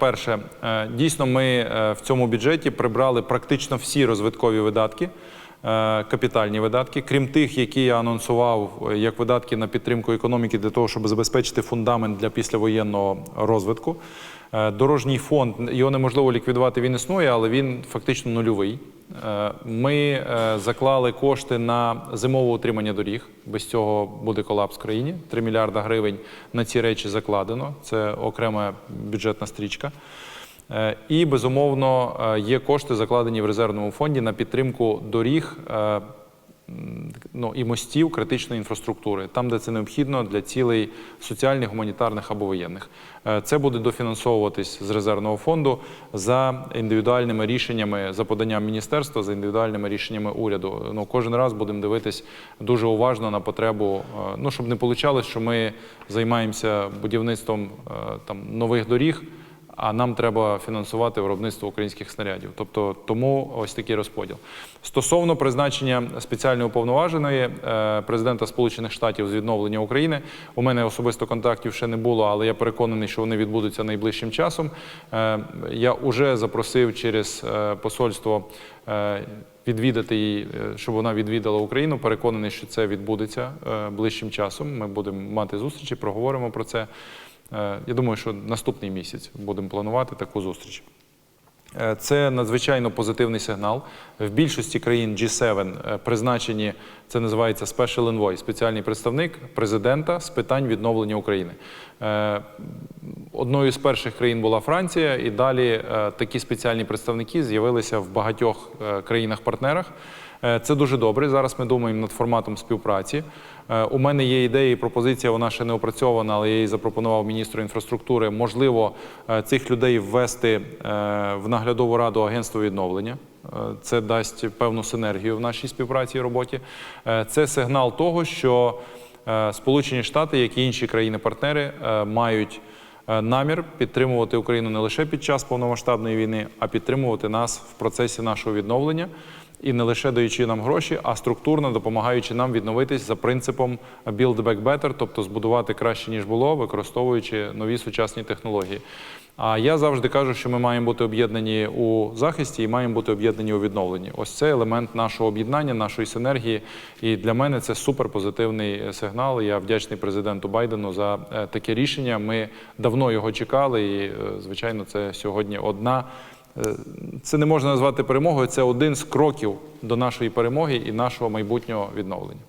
Перше, е, дійсно, ми е, в цьому бюджеті прибрали практично всі розвиткові видатки, е, капітальні видатки, крім тих, які я анонсував як видатки на підтримку економіки для того, щоб забезпечити фундамент для післявоєнного розвитку. Дорожній фонд його неможливо ліквідувати, він існує, але він фактично нульовий. Е, Ми е, заклали кошти на зимове утримання доріг. Без цього буде колапс в країні. 3 мільярда гривень на ці речі закладено. Це окрема бюджетна стрічка. Е, І безумовно є кошти закладені в резервному фонді на підтримку доріг. Ну, і мостів критичної інфраструктури, там, де це необхідно для цілей соціальних, гуманітарних або воєнних. Е, Це буде дофінансовуватись з резервного фонду за індивідуальними рішеннями, за поданням міністерства, за індивідуальними рішеннями уряду. Ну, кожен раз будемо дивитись дуже уважно на потребу, е, ну, щоб не вийшло, що ми займаємося будівництвом е, там, нових доріг, а нам треба фінансувати виробництво українських снарядів. Тобто тому ось такий розподіл. Стосовно призначення спеціальної уповноваженої е, президента Сполучених Штатів з відновлення України, у мене особисто контактів ще не було, але я переконаний, що вони відбудуться найближчим часом. Е, Я вже запросив через е, посольство. Відвідати її, щоб вона відвідала Україну. Переконаний, що це відбудеться ближчим часом. Ми будемо мати зустрічі, проговоримо про це. Е, Я думаю, що наступний місяць будемо планувати таку зустріч. Е, Це надзвичайно позитивний сигнал. В більшості країн G7 е, призначені, це називається Special Envoy, спеціальний представник президента з питань відновлення України. Одною з перших країн була Франція, і далі такі спеціальні представники з'явилися в багатьох країнах-партнерах. Це дуже добре. Зараз ми думаємо над форматом співпраці. Е, У мене є ідея і пропозиція, вона ще не опрацьована, але я її запропонував міністру інфраструктури. Можливо, е, цих людей ввести е, в наглядову раду агентства відновлення. Це дасть певну синергію в нашій співпраці і роботі. Це сигнал того, що Сполучені Штати, як і інші країни-партнери, мають намір підтримувати Україну не лише під час повномасштабної війни, а підтримувати нас в процесі нашого відновлення. І не лише даючи нам гроші, а структурно допомагаючи нам відновитись за принципом Build Back Better, тобто збудувати краще ніж було, використовуючи нові сучасні технології. А я завжди кажу, що ми маємо бути об'єднані у захисті і маємо бути об'єднані у відновленні. Ось це елемент нашого об'єднання, нашої синергії. І для мене це суперпозитивний сигнал. Я вдячний президенту Байдену за е, таке рішення. Ми давно його чекали, і е, звичайно, це сьогодні одна. Е, Це не можна назвати перемогою. Це один з кроків до нашої перемоги і нашого майбутнього відновлення.